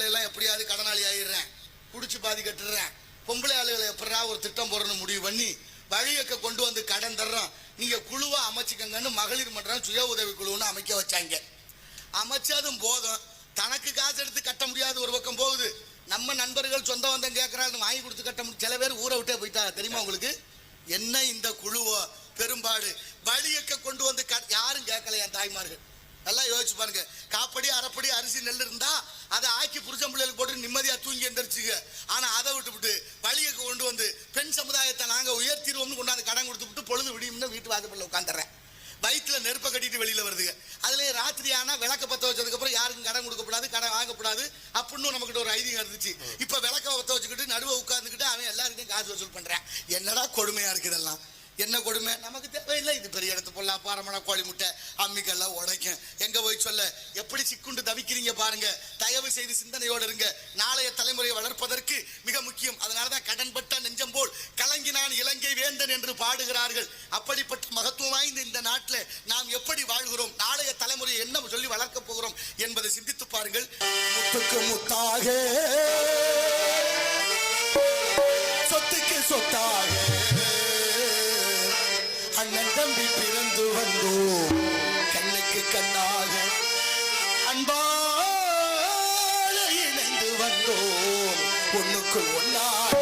பிள்ளையெல்லாம் எப்படியாவது கடனாளி ஆயிடுறேன். குடிச்சு பாதி கட்டுறேன். பொம்பளை ஆளுகளை எப்படா ஒரு திட்டம் போடணும்னு முடிவு பண்ணி வழியக்க கொண்டு வந்து கடன் தர்றோம். நீங்க குழுவா அமைச்சுக்கங்கன்னு மகளிர் மன்றம் சுய உதவி குழுன்னு அமைக்க வச்சாங்க. அமைச்சதும் போதும். தனக்கு காசு எடுத்து கட்ட முடியாத ஒரு பக்கம் போகுது. நம்ம நண்பர்கள் சொந்த வந்தம் கேட்கறாங்க வாங்கி கொடுத்து கட்ட முடியும். சில பேர் ஊரை விட்டே போயிட்டாங்க. தெரியுமா உங்களுக்கு? என்ன இந்த குழுவோ? பெரும்பாடு. வழியக்க கொண்டு வந்து யாரும் கேட்கல என் தாய்மார்கள். நல்லா யோசிச்சு பாருங்க. காப்படி அரைப்படி அரிசி நெல் இருந்தா அதை பெண் சமுதாயத்தை நாங்க உயர்த்திடுவோம்னு கொண்டாந்து கடன் கொடுத்து விட்டு பொழுது விடியும்னு வீட்டு வாசப்பள்ள உட்காந்துறேன் வயிற்றில் நெருப்பை கட்டிட்டு வெளியில வருதுங்க. அதுலேயே ராத்திரி ஆனால் விளக்க பத்த வச்சதுக்கப்புறம் யாருக்கும் கடன் கொடுக்கக்கூடாது கடன் வாங்கக்கூடாது அப்படின்னு நம்மக்கிட்ட ஒரு ஐதீகம் இருந்துச்சு. இப்போ விளக்க பற்ற வச்சுக்கிட்டு நடுவை உட்காந்துக்கிட்டு அவன் எல்லாருக்கும் காசு வசூல் பண்றான். என்னடா கொடுமையா இருக்குதெல்லாம் என்ன கொடுமை? நமக்கு தேவையில்லை. இது பெரிய இடத்து பொல்லா பாரமடா கோழி முட்டை அம்மிக்கெல்லாம் உடைக்கும். எங்க போய் சொல்ல? எப்படி சிக்குண்டு தவிக்கிறீங்க பாருங்க. தயவு செய்து சிந்தனையோடு இருங்க. நாளைய தலைமுறையை வளர்ப்பதற்கு மிக முக்கியம். அதனாலதான் கடன்பட்ட நெஞ்சம் போல் கலங்கினான் இலங்கை வேந்தன் என்று பாடுகிறார்கள். அப்படிப்பட்ட மகத்துவம் வாய்ந்த இந்த நாட்டில் நாம் எப்படி வாழ்கிறோம்? நாளைய தலைமுறையை என்ன சொல்லி வளர்க்க போகிறோம் என்பதை சிந்தித்து பாருங்கள். முத்துக்கு முத்தாக சொத்துக்கு சொத்தாக. அண்ணன் தம்பி பிறந்து வந்தோம் கண்ணுக்கு கண்ணாக அன்பாக இணைந்து வந்தோம் ஒண்ணுக்கு ஒன்னாக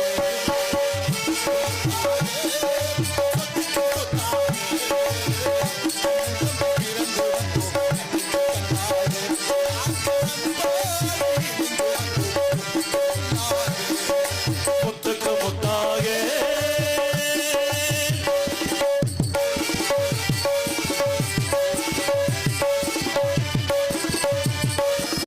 Put the